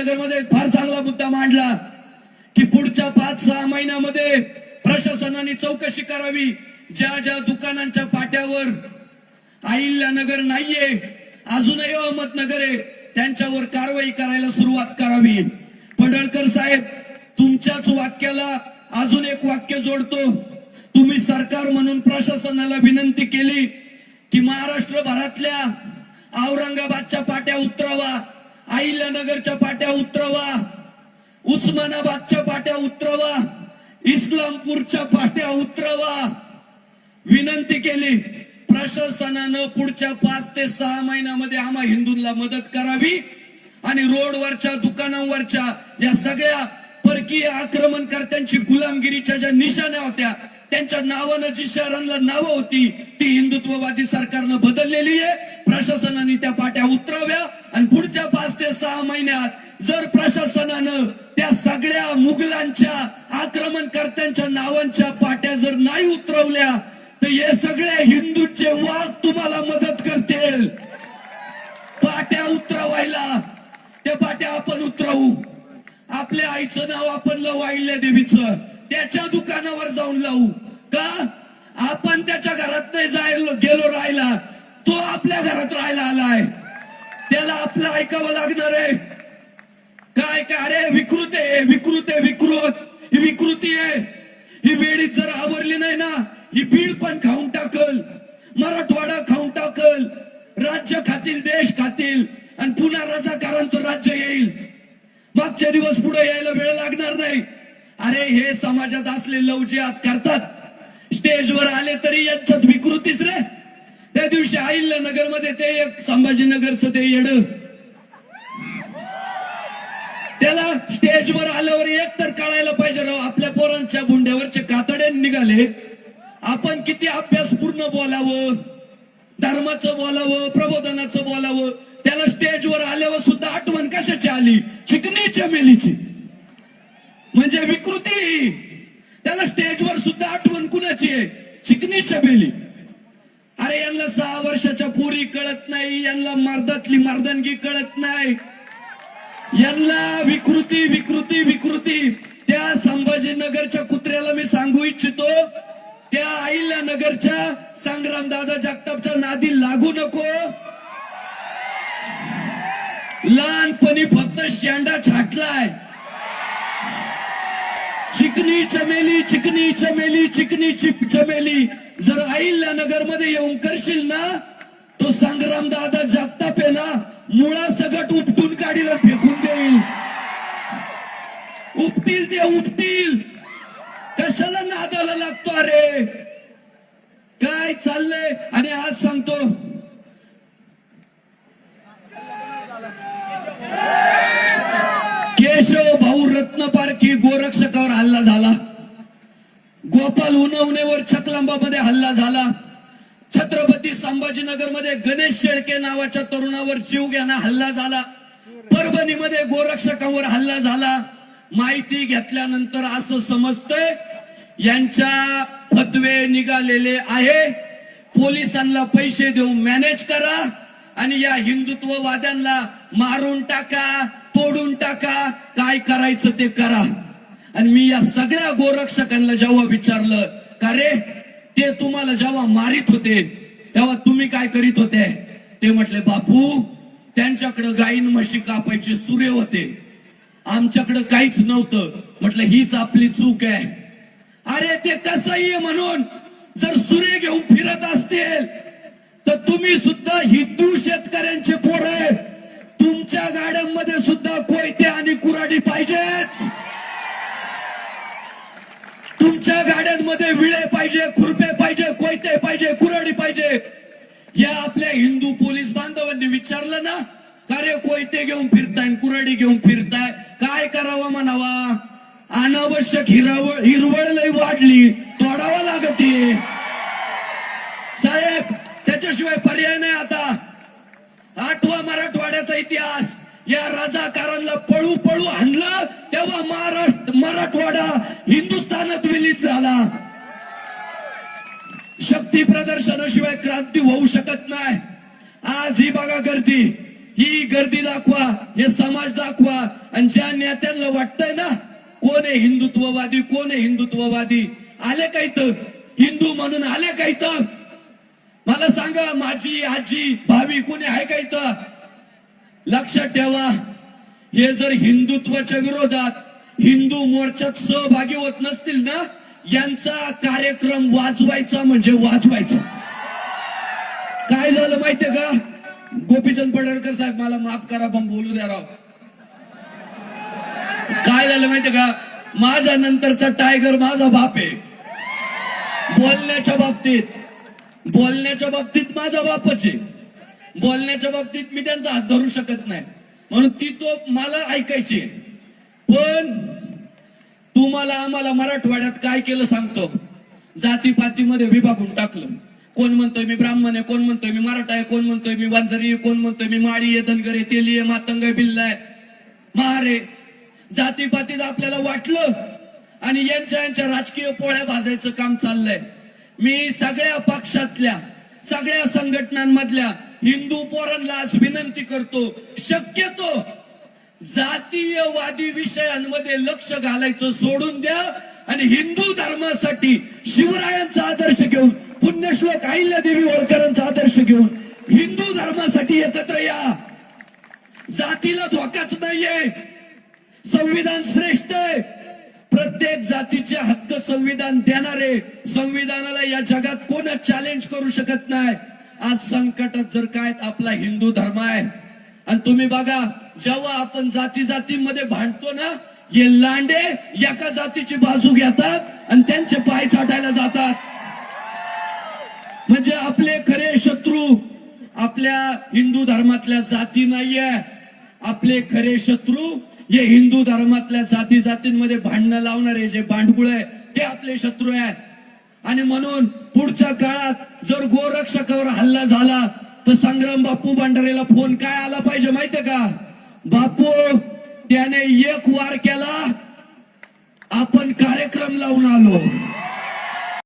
अहिल्यानगरमध्ये फार चांगला मुद्दा मांडला की पुढच्या पाच सहा महिन्यामध्ये प्रशासनाने चौकशी करावी. ज्या ज्या दुकानांच्या पाट्यावर अहिल्यानगर नाहीये अजूनही अहमदनगर आहे त्यांच्यावर कारवाई करायला सुरुवात करावी. पडळकर साहेब तुमच्याच वाक्याला अजून एक वाक्य जोडतो. तुम्ही सरकार म्हणून प्रशासनाला विनंती केली की महाराष्ट्र भरातल्या औरंगाबादच्या पाट्या उतरावा. अहिल्यानगरच्या पाट्या उतरवा. उस्मानाबादच्या पाट्या उतरवा. इस्लामपूरच्या पाट्या उतरवा. विनंती केली प्रशासनानं पुढच्या पाच ते सहा महिन्यामध्ये आम्हा हिंदूंना मदत करावी आणि रोडवरच्या दुकानांवरच्या या सगळ्या परकीय आक्रमणकर्त्यांची गुलामगिरीच्या ज्या निशाण्या होत्या त्यांच्या नावानं जी शहरांना नावं होती ती हिंदुत्ववादी सरकारनं बदललेली आहे. प्रशासनाने त्या पाट्या उतराव्या आणि पुढच्या या महिन्यात जर प्रशासनानं त्या सगळ्या मुघलांच्या आक्रमणकर्त्यांच्या नावांच्या पाट्या जर नाही उतरवल्या तर हे सगळे हिंदूचे वाघ तुम्हाला मदत करतील. पाट्या उतरवायला त्या पाट्या आपण उतरवू. आपल्या आईचं नाव आपण लावू आईल्या देवीचं. त्याच्या दुकानावर जाऊन लावू. का? आपण त्याच्या घरात नाही जायला गेलो राहायला. तो आपल्या घरात राहायला आलाय. त्याला आपलं ऐकावं लागणार आहे. काय काय अरे विकृत आहे विकृत आहे विकृत. ही विकृती आहे. ही वेळी जर आवरली नाही ना ही बीड पण खाऊन टाकल. मराठवाडा खाऊन टाकल. राज्य खातील देश खातील. आणि पुन्हा रजाकारांचं राज्य येईल. मागच्या दिवस पुढे यायला वेळ लागणार नाही. अरे हे समाजात असले लव जे आज करतात. स्टेजवर आले तरी यांच्यात विकृतीच रे. त्या दिवशी आईल नगरमध्ये ते एक संभाजीनगरचं ते येड. त्याला स्टेजवर आल्यावर एक तर कळायला पाहिजे राव आपल्या पोरांच्या बुंड्यावरचे कातडे निघाले. आपण किती अभ्यासपूर्ण बोलावं धर्माचं बोलावं प्रबोधनाचं बोलावं. त्याला स्टेजवर आल्यावर सुद्धा आठवण कशाची आली? चिकनी चमेलीची म्हणजे विकृती. त्याला स्टेजवर सुद्धा आठवण कुणाची आहे? चिकनी चमेली अरे यांना सहा वर्षाच्या पोरी कळत नाही यांना मर्दातली मर्दानगी कळत नाही. यांना विकृती विकृती विकृती. त्या संभाजीनगरच्या कुत्र्याला मी सांगू इच्छितो त्या आईला नगरच्या संग्राम दादा जगतापच्या नादी लागू नको. लहानपणी फक्त शेंडा छाटलाय. चिकनी चमेली चिकनी चमेली चिकनी चिप चमेली. जर अहिल्यानगरमध्ये येऊन करशील ना तो संग्राम दादा जगताप आहे ना मुळा सगट उपटून काढीला फेकून देईल. उपतील ते उपतील कशाला नादाला लागतो अरे? काय चाललंय? आणि आज सांगतो केशव भाऊ रत्नपारखी गोरक्षकावर हल्ला झाला गोपाल उनवणेवर छकलांबामध्ये हल्ला झाला. छत्रपती संभाजीनगरमध्ये गणेश शेळके नावाच्या तरुणावर जीवघ्याना हल्ला झाला. परभणीमध्ये गोरक्षकांवर हल्ला झाला. माहिती घेतल्यानंतर असं समजतंय यांच्या फतवे निघालेले आहे. पोलिसांना पैसे देऊन मॅनेज करा आणि या हिंदुत्ववाद्यांना मारून टाका तोडून टाका. काय करायचं ते करा. आणि मी या सगळ्या गोरक्षकांना जेव्हा विचारलं का रे ते तुम्हाला जेव्हा मारित होते तेव्हा तुम्ही काय करीत होते? ते म्हटले बापू त्यांच्याकडे गायीन म्हशी कापायचे सुरे होते. आमच्याकडे काहीच नव्हतं. म्हटलं हीच आपली चूक आहे. अरे ते कसंही म्हणून जर सुरे घेऊन फिरत असतील तर तुम्ही सुद्धा हिंदू शेतकऱ्यांचे पोरे. तुमच्या गाड्यांमध्ये सुद्धा कोयते आणि कुराडी पाहिजेच. तुमच्या गाड्यांमध्ये विळे पाहिजे खुरपे पाहिजे कोयते पाहिजे कुरडी पाहिजे. या आपल्या हिंदू पोलीस बांधवांनी विचारलं ना अरे कोयते घेऊन फिरताय कुरडी घेऊन फिरताय? काय करावं म्हणावा? अनावश्यक हिरवळ हिरवळ लई वाढली. तोडावं लागते. साहेब त्याच्याशिवाय पर्याय नाही आता. आठवा मराठवाड्याचा इतिहास. या राजाकारांना पळू पळू आणलं तेव्हा महाराष्ट्र मराठवाडा हिंदुस्थानात विलीन झाला. शक्ती प्रदर्शनाशिवाय क्रांती होऊ शकत नाही. आज ही बघा गर्दी. ही गर्दी दाखवा हे समाज दाखवा. आणि ज्या नेत्यांना वाटतंय ना कोण आहे हिंदुत्ववादी कोण आहे हिंदुत्ववादी? आले काय तर हिंदू म्हणून आले काय तर मला सांगा माझी आजी भावी कोणी आहे काय तर लक्षात ठेवा हे जर हिंदुत्वाच्या विरोधात हिंदू मोर्चात सहभागी होत नसतील ना यांचा कार्यक्रम वाजवायचा म्हणजे वाजवायचा. काय झालं माहितीये का? गोपीचंद पडळकर साहेब मला माफ करा पण बोलू द्या राव. काय झालं माहितीये का? माझ्या नंतरचा टायगर माझा बाप आहे. बोलण्याच्या बाबतीत बोलण्याच्या बाबतीत माझा बापच आहे. बोलण्याच्या बाबतीत मी त्यांचा हात धरू शकत नाही. म्हणून ती तो मला ऐकायची आहे. पण तुम्हाला आम्हाला मराठवाड्यात काय केलं सांगतो? जातीपातीमध्ये विभागून टाकलं. कोण म्हणतोय मी ब्राह्मण आहे कोण म्हणतोय मी मराठा आहे कोण म्हणतोय मी वांजरी आहे कोण म्हणतोय मी माळी आहे धनगर आहे तेली आहे मातंग आहे बिल्ला आहे महार आहे. जातीपातीत आपल्याला वाटलं आणि यांच्या यांच्या राजकीय पोळ्या भाजायचं काम चाललंय. मी सगळ्या पक्षातल्या सगळ्या संघटनांमधल्या हिंदू पोरांना आज विनंती करतो शक्यतो जातीयवादी विषयांमध्ये लक्ष घालायचं सोडून द्या आणि हिंदू धर्मासाठी शिवरायांचा आदर्श घेऊन पुण्यश्लोक अहिल्या देवी होळकरांचा आदर्श घेऊन हिंदू धर्मासाठी एकत्र या. जातीला धोकाच नाहीये. संविधान श्रेष्ठ आहे. प्रत्येक जातीचे हक्क संविधान देणारे. संविधानाला या जगात कोणच चॅलेंज करू शकत नाही. आज संकटात जर काय आपला हिंदू धर्म आहे आणि तुम्ही बघा जेव्हा आपण जाती जातीमध्ये भांडतो ना हे लांडे एका जातीची बाजू घेतात आणि त्यांचे पाय चाटायला जातात. म्हणजे आपले खरे शत्रू आपल्या हिंदू धर्मातल्या जाती नाहीये. आपले खरे शत्रू हे हिंदू धर्मातल्या जाती जातींमध्ये भांडणं लावणारे जे भांडगुळ आहे ते आपले शत्रू आहेत. आणि म्हणून पुढच्या काळात जर गोरक्षकावर हल्ला झाला तर संग्राम बापू भंडारेला फोन काय आला पाहिजे माहितीये का? बापू त्याने एक वार केला आपण कार्यक्रम लावून आलो.